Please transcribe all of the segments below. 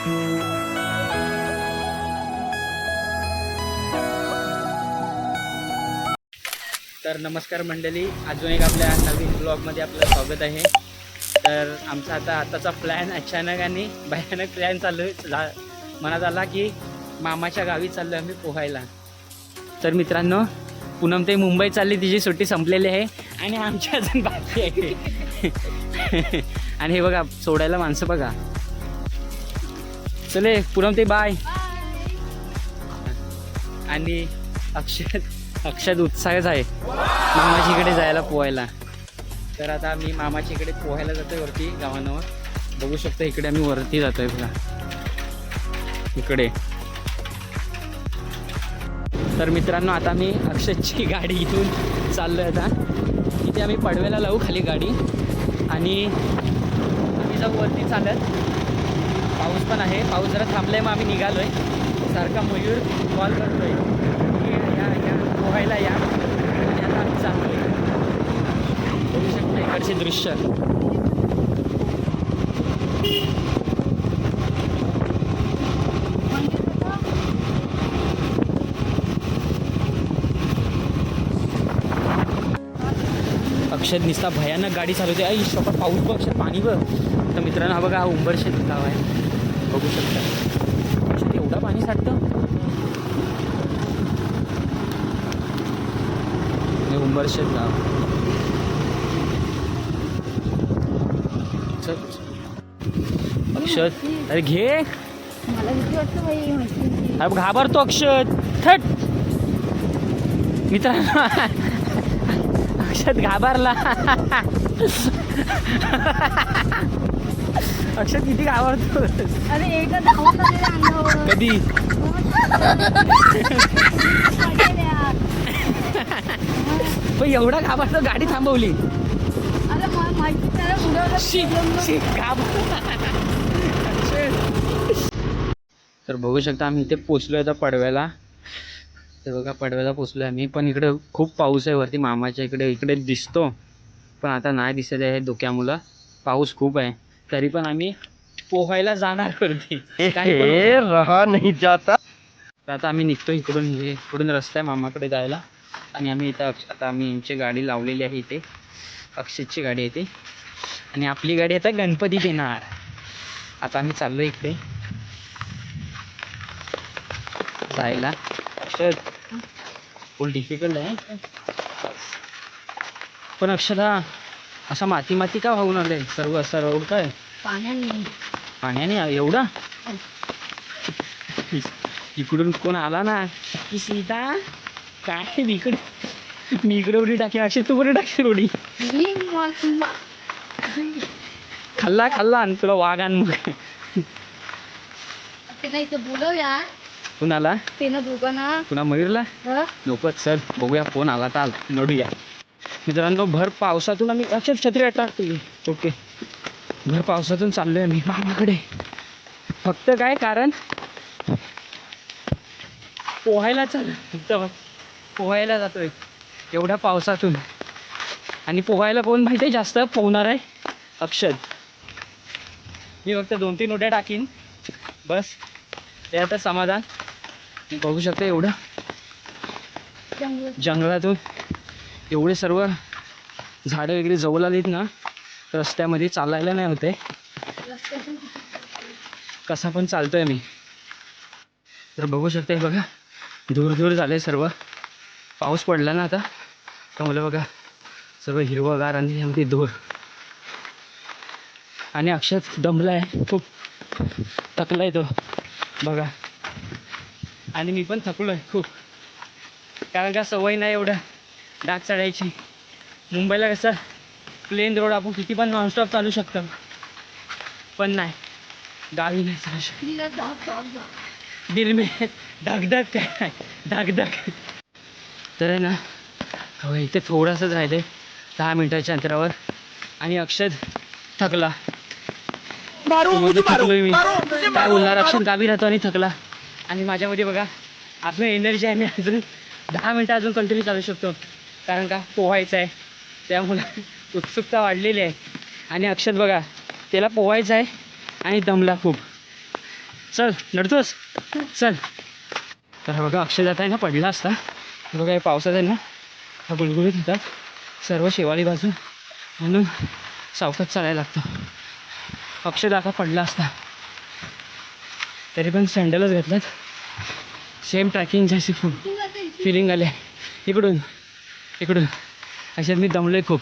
तर नमस्कार मंडळी अजून एक आपल्या नवीन ब्लॉगमध्ये आपलं स्वागत आहे. तर आमचा आता आताचा प्लॅन अचानक आणि भयानक प्लॅन चालू आहे. झा- मनात आला की मामाच्या गावी चाललो आम्ही पोहायला. तर मित्रांनो पूनम ते मुंबई चालली तिची सुट्टी संपलेली आहे आणि आमची अजून बाकी आहे. आणि हे बघा सोडायला माणसं बघा. चले पूनम ते बाय. आणि अक्षत अक्षत उत्साहच आहे. मामाच्या इकडे जायला पोहायला. तर आता मी मामाच्या इकडे पोहायला जातोय वरती गावांवर. बघू शकतो इकडे आम्ही वरती जातोय बघा. इकडे. तर मित्रांनो आता मी अक्षतची गाडी घेऊन चाललोय आता. इथे आम्ही पडव्याला लावू खाली गाडी. आणि आम्ही जाऊ वरती चालत. पाऊस पण आहे. पाऊस जरा थांबलाय मग आम्ही निघालो आहे सारखा मयूर कॉल करतोय. की या या पोहायला या. आणि आता आम्ही चाललोय. बघू शकतो इकडचे दृश्य. अक्षर निसता भयानक गाडी चालवते. आई शपथ पाऊस बघ अक्षर पाणी बघ. तर मित्रांनो हा बघा हा उंबरशेत गाव आहे. बघू शकता. अक्षर एवढा पाणी साठतं? हे उंबरशेत गाव. अक्षत अरे घे. मला भीती वाटतं बाई म्हशींची. अरे घाबरतो अक्षत थट. मित्रांनो अक्षत घाबरला. अक्षत किती घाबरतो अरे. कधी. पण एवढा घाबरतो गाडी थांबवली. शी, शी, घाबर- तर बघू शकता आम्ही इथे पोचलोय आता पडव्याला. तर बघा पडव्याला पोचलोय आम्ही. पण इकडे खूप पाऊस आहे वरती मामाच्या इकडे इकडे दिसतो. पण आता नाही दिसत आहे धुक्यामुळं पाऊस खूप आहे. तरी पण आम्ही पोहायला जाणार वरती. रहा नहीं जाता. तर आता आम्ही निघतो इकडून हे इकडून रस्ता आहे मामाकडे जायला. आणि आम्ही इथं अक्ष- आता आम्ही यांची गाडी लावलेली आहे इथे. अक्षतची गाडी आहे ती. आणि आपली गाडी आता गणपतीत येणार आता आम्ही चाललो इकडे. जायला. अक्षत फुल डिफिकल्ट आहे पण अक्षता असा माती माती का वाहून आलंय? सर्व असा रोड काय? पाण्याने. पाण्याने? एवढा? इकडून कोण आला ना? की सीता काय मी इकडे? मी इकडे उडी टाकी अशी तू बरी टाकी उडी. खाल्ला खाल्ला आणि तुला वाघ आण मग. यार कुणाला त्यानं दोघांना. पुन्हा मयूरला? हं? नको चल बघूया फोन आला तर आला. नडूया. मित्रांनो भर पावसातून आम्ही अक्षर छत्री टाकली ओके. भर पावसातून चाललोय आम्ही मामाकडे. फक्त काय कारण? पोहायला चाल फक्त पोहायला जातोय. एवढ्या पावसातून. आणि पोहायला कोण माहिती आहे? जास्त पोहणार आहे अक्षत मी फक्त दोन तीन उड्या टाकीन. बस. ते आता समाधान. बघू शकतो एवढं. जंगलातून. एवढे सर्व झाडं वगैरे जवळ आलीत ना रस्त्यामध्ये चालायला नाही होते. कसा पण चालतोय मी. तर बघू शकते बघा दूर दूर झाले सर्व. पाऊस पडला ना आता तर मला बघा सर्व हिरवंगार आणि त्यामध्ये धूर आणि अक्षत दमला आहे खूप थकला आहे तो. बघा. आणि मी पण थकलो आहे खूप. कारण का सवय नाही एवढ्या. डाग चढायची. मुंबईला कसं प्लेन रोड आपण किती पण नॉनस्टॉप चालू शकतो. पण नाही. गावी नाही चालू शकत. दिल में धक धक काय धक तर आहे ना हो इथे थोडंसंच राहिलं दहा मिनिटाच्या अंतरावर. आणि अक्षत थकला. थकलोय मी. काय बोलणार? अक्षत गावी राहतो आणि थकला. आणि माझ्यामध्ये बघा आपलं एनर्जी आहे मी अजून दहा मिनटं अजून कंटिन्यू चालू शकतो. कारण का पोहायचं आहे. त्यामुळं उत्सुकता वाढलेली आहे. आणि अक्षत बघा त्याला पोहायचं आहे आणि दमला खूप. चल नडतोस? चल. तर बघा अक्षय जाता आहे ना पडला असता. बघा हे पावसात आहे ना हा गुळगुळीत होतात. सर्व शेवाळी बाजू म्हणून सावकात चालायला लागतं. अक्षय दाता पडला असता. तरी पण सँडलच घेतलात सेम ट्रॅकिंग जशी फुल फिलिंग आले इकडून. इकडून. अशा मी दमलोय खूप.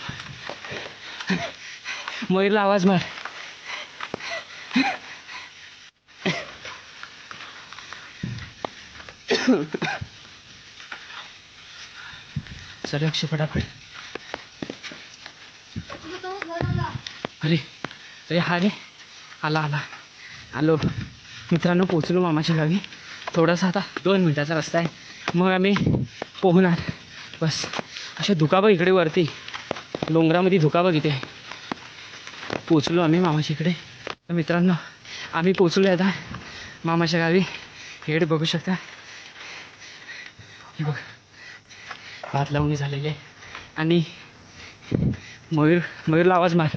मयूरला आवाज मार. चल अक्षय फटाफट. अरे अरे हा रे. आला आला. आलो. मित्रांनो पोचलो मामाच्या गावी. थोडासा आता दोन मिनटाचा रस्ता आहे. मग आम्ही पोहणार. बस. अशा धुकाबं इकडे वरती. डोंगरामध्ये धुकाबं इथे. पोचलो आम्ही मामाच्या इकडे. तर मित्रांनो आम्ही पोचलो आता. मामाच्या गावी. हेड बघू शकता. हे बघ. भात लावणी झालेली. आहे आणि मयूर मयूरला आवाज मार.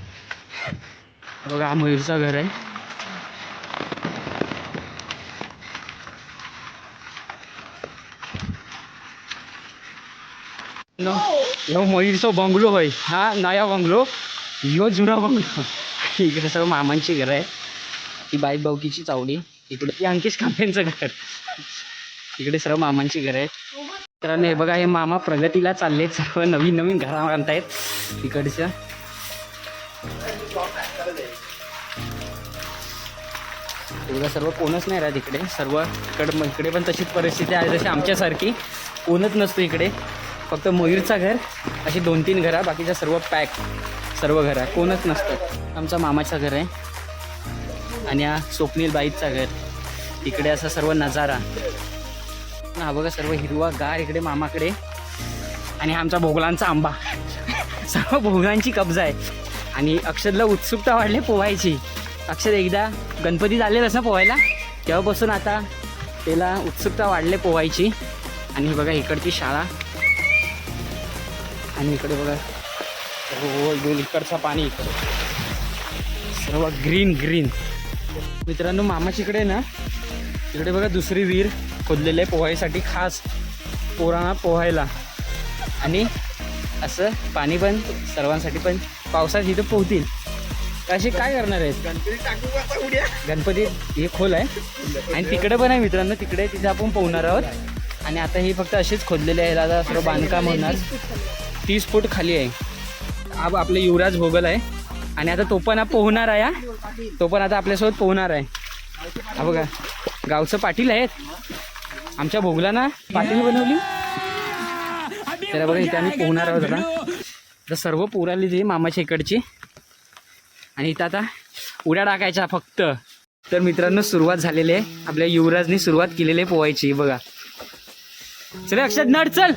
बघा हा मयूरचा घर आहे. नो ह्यो मयूरचो बंगलो होय. हा नया बंगलो. यो जुना बंगलो. इकडे सगळं मामांची घर आहे. ही बाई बावकीची चावडी इकडे ती अंकिश कांबेंचं घर. इकडे सर्व मामांची घर आहेत मित्रांनो हे बघा हे मामा प्रगतीला चालले. सर्व नवीन नवीन घरा बांधतायत इकडच्या एवढं सर्व कोणच नाही राहत इकडे. सर्व इकडं मग इकडे पण तशीच परिस्थिती आहे. जशी आमच्यासारखी कोणच नसतो इकडे. फक्त मयूरचा घर अशी दोन तीन घरं बाकीच्या सर्व पॅक सर्व घरं. कोणच नसतं. आमचा मामाचं घर आहे. आणि हा स्वप्नील बाईचं घर. इकडे असा सर्व नजारा. हा बघा सर्व हिरवा गार इकडे मामाकडे. आणि हा आमचा भोगलांचा आंबा. सर्व भोगलांची कब्जा आहे. आणि अक्षरला उत्सुकता वाढली पोहायची. अक्षर एकदा गणपती झालेलंच ना पोहायला. तेव्हापासून आता त्याला उत्सुकता वाढले पोहायची. आणि बघा इकडची शाळा. आणि इकडे बघा. रोल गोल इकडचा पाणी इकडे. सर्व ग्रीन ग्रीन मित्रांनो मामाच्या इकडे ना. इकडे बघा दुसरी विहीर खोदलेली आहे पोहायसाठी खास पोरांना पोहायला. आणि असं पाणी पण सर्वांसाठी पण पावसात इथं पोहतील. असे काय करणार आहेत? गणपती हे खोल आहे. आणि तिकडे पण आहे मित्रांनो तिकडे तिथे आपण पोहणार आहोत. आणि आता हे फक्त असेच खोदलेले आहे आता सर्व बांधकाम होणार. तीस फूट खाली आहे. अब आपले युवराज भोगल आहे. आणि आता तो पण पोहणार आहे हा. तो पण आता आपल्यासोबत पोहणार आहे. हा बघा गावचं पाटील आहेत. आमच्या भोगला ना पाटील बनवली. त्याला बघा इथे आम्ही पोहणार आहोत आता. तर सर्व पोराली ती मामाच्या इकडची. आणि इथं आता उड्या टाकायच्या फक्त. तर मित्रांनो सुरुवात झालेली आहे. आपल्या युवराजनी सुरुवात केलेली आहे पोहायची बघा. चल अक्षत नड चल.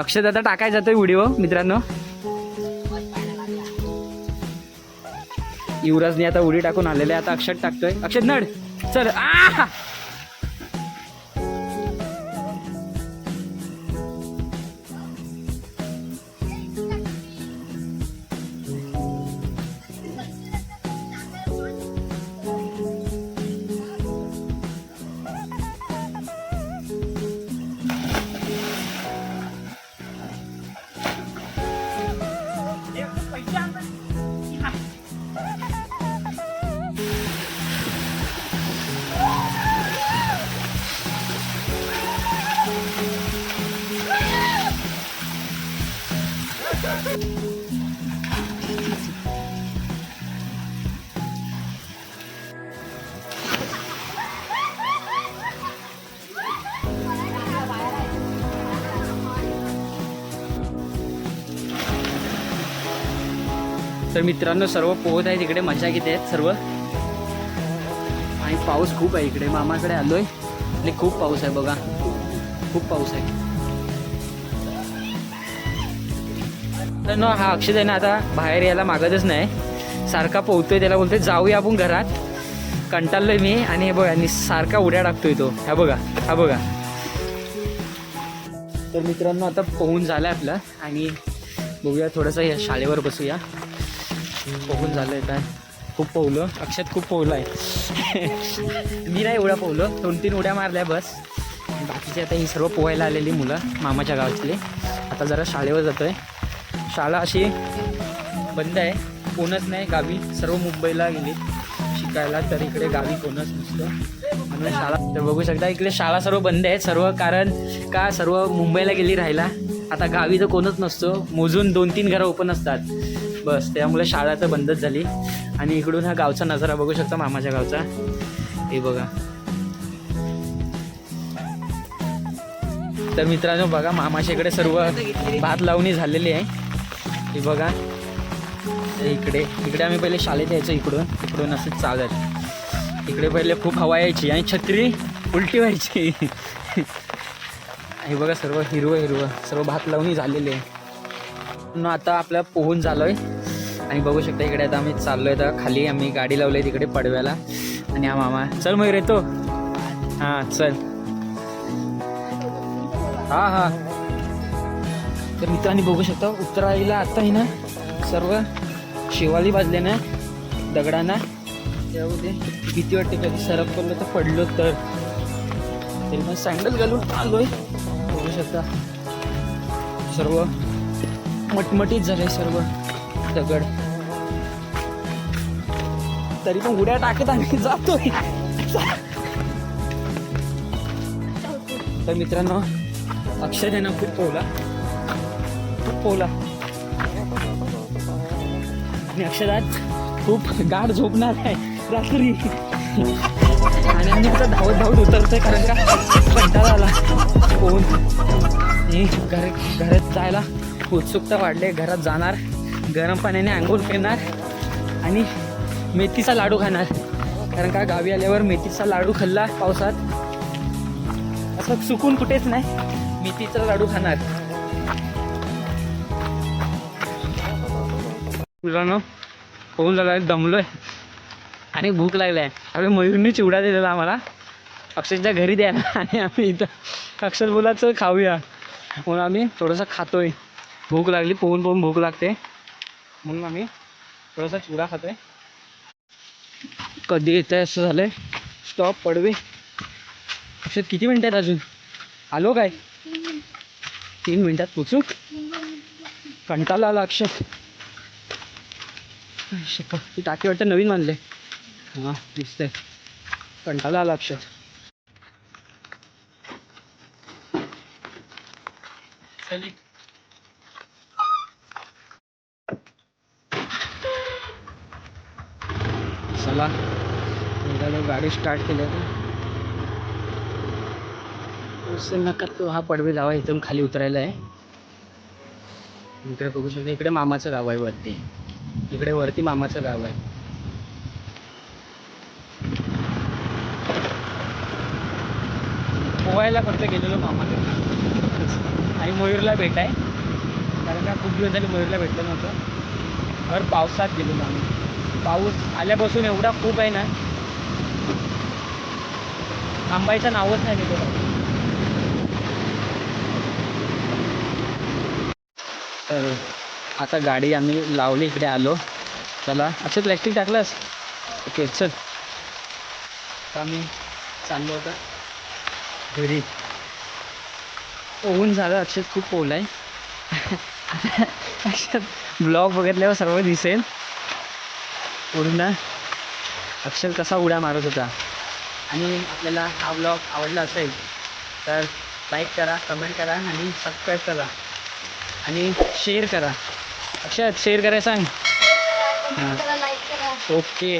अक्षत आता टाकायचा जातोय व्हिडिओ मित्रांनो. युवराजने आता उडी टाकून आलेले आहे. आता अक्षत टाकतोय. अक्षत नड. चल. आ तर मित्रांनो सर्व पोहत आहे तिकडे मजा घेते आहेत सर्व. आणि पाऊस खूप आहे इकडे मामाकडे आलोय. आणि खूप पाऊस आहे बघा. खूप पाऊस आहे. तर न हा अक्षय आहे ना आता बाहेर यायला मागतच नाही. सारखा पोहतोय त्याला बोलतोय जाऊया आपण घरात. कंटाळलोय मी आणि हे बघा आणि सारखा उड्या टाकतोय तो. हा बघा हा बघा. तर मित्रांनो आता पोहून झालं आपलं आणि बघूया थोडंसं या शाळेवर बसूया. पोहून झालंय काय? खूप पोहलो. अक्षत खूप पोहलं आहे. मी नाही एवढा पोहलो. दोन तीन उड्या मारल्या बस. बाकीचे आता ही सर्व पोहायला आलेली मुलं मामाच्या गावातली. आता जरा शाळेवर जातो आहे शाळा अशी बंद आहे. कोणच नाही. गावी सर्व मुंबईला गेली. शिकायला तर इकडे गावी कोणच नसतं. म्हणून शाळा तर बघू शकता इकडे शाळा सर्व बंद आहेत. सर्व कारण का सर्व मुंबईला गेली राहायला? आता गावी तर कोणच नसतो. मोजून दोन तीन घरं ओपन असतात. बस त्यामुळे शाळा तर बंदच झाली. आणि इकडून हा गावचा नजारा बघू शकता मामाच्या गावचा. हे बघा. तर मित्रांनो बघा मामाच्या इकडे सर्व भात लावणी झालेली आहे. हे बघा. इकडे इकडे आम्ही पहिले शाळेत यायचो इकडून. इकडून असं चालत. इकडे पहिले खूप हवा यायची आणि छत्री उलटी व्हायची. हे बघा सर्व हिरवं हिरवं सर्व भात लावणी झालेले आहे. आता आपल्या पोहून झालो आहे आणि बघू शकता इकडे आता आम्ही चाललो आहे आता खाली आम्ही गाडी लावली आहे तिकडे पडव्याला. आणि हा मामा. चल मयूर येतो. हां चल. हा हा. तर मित्रांनी बघू शकता उत्तराईला आता आहे ना सर्व शिवाली बाजले ना दगडांना. त्यामध्ये भीती वाटते कधी सरप पडलो तर पडलो तर. तरी मग सँडल घालून आलोय. बघू शकता. सर्व मटमटीत झाले सर्व दगड. तरी पण उड्या टाकत आम्ही जातोय. तर मित्रांनो अक्षय आहे खूप पोहला. खूप पोहला. आणि अक्षरात खूप गाढ झोपणार आहे. रात्री. आणि आम्ही आता धावत धावत उतरतोय कारण का कंटाळा आला. पोहून घर घरात जायला उत्सुकता वाढली घरात जाणार. गरम पाण्याने आंघोळ फिरणार आणि मेथीचा लाडू खाणार. कारण का गावी आल्यावर मेथीचा लाडू खाल्ला पावसात? असं चुकून कुठेच नाही. मेथीचा लाडू खाणार. मुलांनो होऊन झाला दमलोय. आणि भूक लागलाय. अरे मयूरने चिवडा दिलेला आम्हाला. अक्षरच्या घरी द्यायला आणि आम्ही इथं अक्षर बोलाचं खाऊया. म्हणून आम्ही थोडंसं खातोय. भूक लागली पोहून पोहून भूक लागते. म्हणून आम्ही थोडासा चिवडा खातोय. कधी येत आहे असं झालंय. स्टॉप पडवे. अक्षर किती मिनिटं आहेत अजून? आलो काय? तीन मिनिटात पोचू? कंटाळा आला अक्षर. ती टाकी वाटतं नवीन मानले हां दिसतंय. कंटाला आला अक्षर. चली चला. निघालो गाडी स्टार्ट केली आता. नका तो हा पडवे जावा इथून खाली उतरायला आहे. इकडे बघू शकता इकडे मामाचं गाव आहे वरती. इकडे वरती मामाचं गाव आहे. पोहायला फक्त गेलेलो मामाकडे आणि मयूरला भेटाय. कारण का खूप दिवस झाले मयूरला भेटलं नव्हतं. भर पावसात गेलेलो आम्ही. पाऊस आल्यापासून एवढा खूप आहे ना थांबायचं नावच नाही तिथं तर आता गाडी आम्ही लावली इकडे आलो. चला अच्छा प्लॅस्टिक टाकलंस? ओके चल. आम्ही चाललो होता घरी. ऊन झालं अक्षत खूप ओला आहे अक्षत ब्लॉग बघितल्यावर सर्व दिसेल. पूर्ण अक्षर कसा उड्या मारत होता. आणि आपल्याला हा ब्लॉग आवडला असेल तर लाईक करा कमेंट करा आणि सबस्क्राईब करा. आणि शेअर करा. अक्षत शेअर करायला सांग हां. ओके